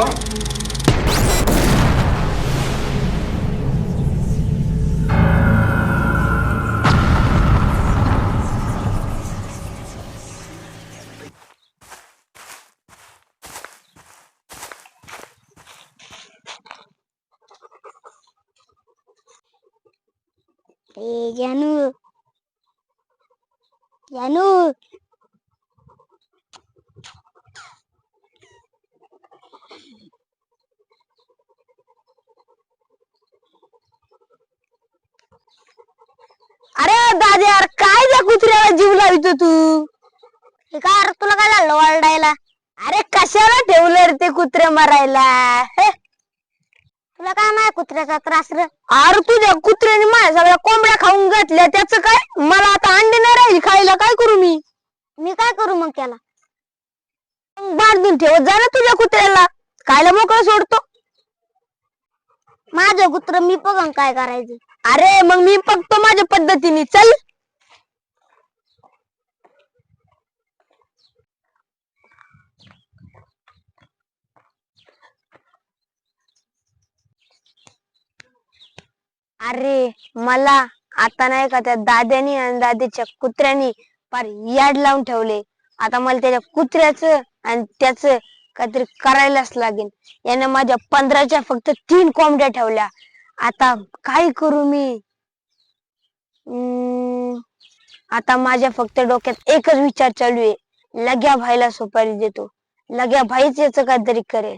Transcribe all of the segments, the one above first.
Kok? Eh, Janu. Janu. अरे दादा यार काय त्या कुत्र्याला जीव लावितो तू? हे काय अरे तुला काय झालं ओरडायला? अरे कशाला ठेवलं रे ते कुत्रे मरायला? हे? तुला काय माय कुत्र्याचा त्रास रे? अरे तुझ्या कुत्र्याने माझ्या सगळ्या कोंबड्या खाऊन घातल्या त्याच काय? मला आता अंडे नाही राहील खायला काय करू मी? मी काय करू मग त्याला? मग बांधून ठेवत जा ना तुझ्या कुत्र्याला. कायला मोकळं सोडतो? माझं कुत्र मी बघन काय करायचं. अरे मग मी बघतो माझ्या पद्धतीने. चल. अरे मला आता नाही का त्या दाद्यानी आणि दादीच्या कुत्र्यानी फार याड लावून ठेवले. आता मला त्याच्या कुत्र्याचं आणि त्याच काहीतरी करायलाच लागेल. याने माझ्या पंधराच्या फक्त तीन कोंबड्या ठेवल्या. आता काय करू मी? आता माझ्या फक्त डोक्यात एकच विचार चालू आहे. लग्या भाईला सुपारी देतो. लग्या भाईच याच काहीतरी करेल.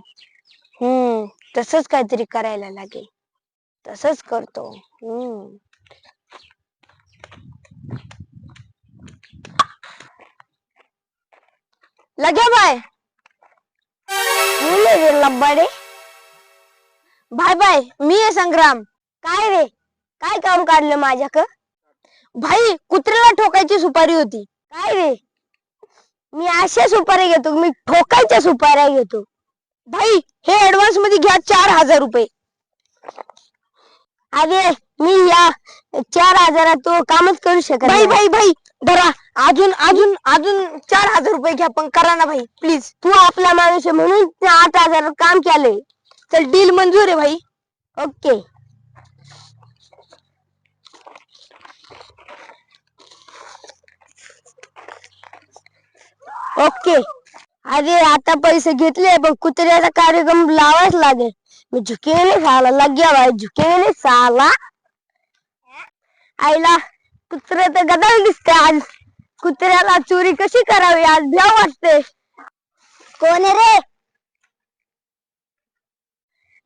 हम्म तसंच काहीतरी करायला लागेल. तसंच करतो. हम्म. लग्या बाय रे लब्बाडे बाय बाय मी आहे संग्राम. काय रे? काय काम काढलं माझ्याक? भाई कुत्र्याला ठोकायची सुपारी होती. काय रे? मी अशा सुपारी घेतो मी ठोकायच्या सुपाऱ्या घेतो. भाई हे ऍडव्हान्समध्ये घ्या चार हजार रुपये. अरे मी या चार हजारात तो कामच करू शकत भाई भाई भाई धरा. अजून अजून अजून चार हजार रुपये घ्या पण करा ना भाई प्लीज तू आपला माणूस आहे म्हणून ते आठ हजार काम केलंय. चल डील मंजूर आहे भाई. ओके ओके अरे आता पैसे घेतले पण कुत्र्याचा कार्यक्रम लावाच लागेल. मी झुकेने साला लग्या भाई झुकेने साला. आईला कुत्रे तर गदल दिसते आज. कुत्र्याला चोरी कशी करावी? आज भ्याव वाटते. कोण आहे रे?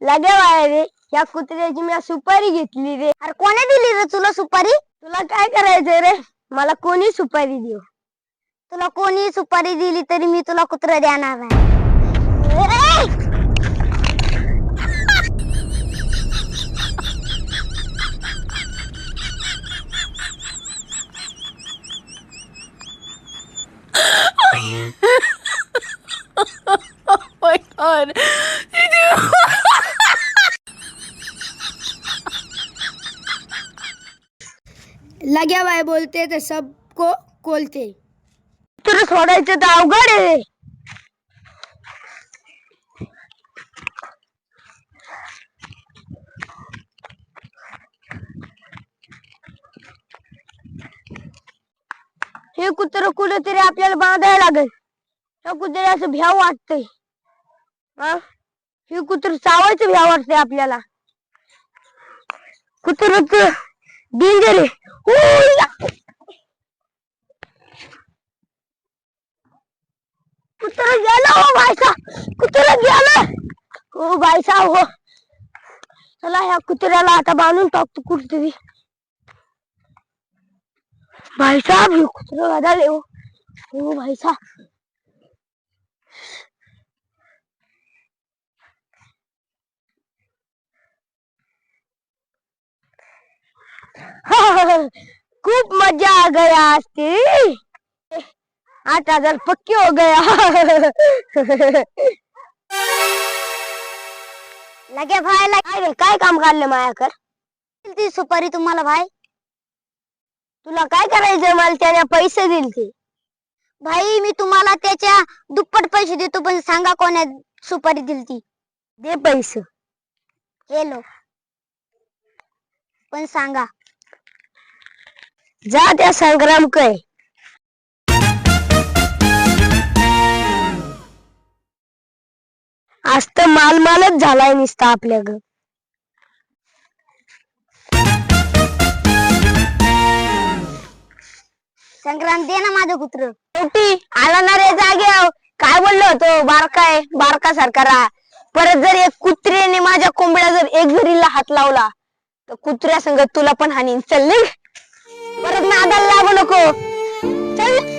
लगे बाय रे या कुत्र्याची मी सुपारी घेतली रे. अरे कोणी दिली रे तुला सुपारी? तुला काय करायचंय रे? मला कोणी सुपारी देऊ? तुला कोणी सुपारी दिली तरी मी तुला कुत्र देणार नाही. my god. लग्या बाय बोलते ते सबको कोलते तर सोडायचं तर अवघड आहे हे कुत्र कुठेतरी आपल्याला बांधायला लागेल. त्या कुत्र्याचं भ्याव वाटतंय. हे? कुत्र चावायचं भ्याव वाटतंय आपल्याला. कुत्र डेंजर आहे. कुत्र कुत्रा गेला हो बायसा! कुत्र गेला! हो बायसा हो. चला ह्या कुत्र्याला आता बांधून टाकतो कुठतरी. भाईसाहब दादा ले गदाले ओ भाई साहब। खूप मजा आ गया आजती आठ हजार पक्के हो गया। लगे भाई लगे काय काय काम काढलं मायाकर ती सुपारी तुम्हाला भाई? तुला काय करायचंय मला त्याने पैसे दिल ते भाई मी तुम्हाला त्याच्या दुप्पट पैसे देतो पण सांगा कोण्या सुपारी दिली ती दे पैसे. हेलो पण सांगा. जा त्या संग्राम कै आज तर मालमालच झालाय नुसता आपल्या ग संक्रांत दे ना माझं कुत्र. शेवटी आला ना रे जागे काय बोललो होतो? बारकाय बारका सारखा राहा परत जर एक कुत्र्याने माझ्या कोंबड्या जर एक जरीला हात लावला तर कुत्र्या संग तुला पण हानी. चल परत नादाला लागू नको. चल.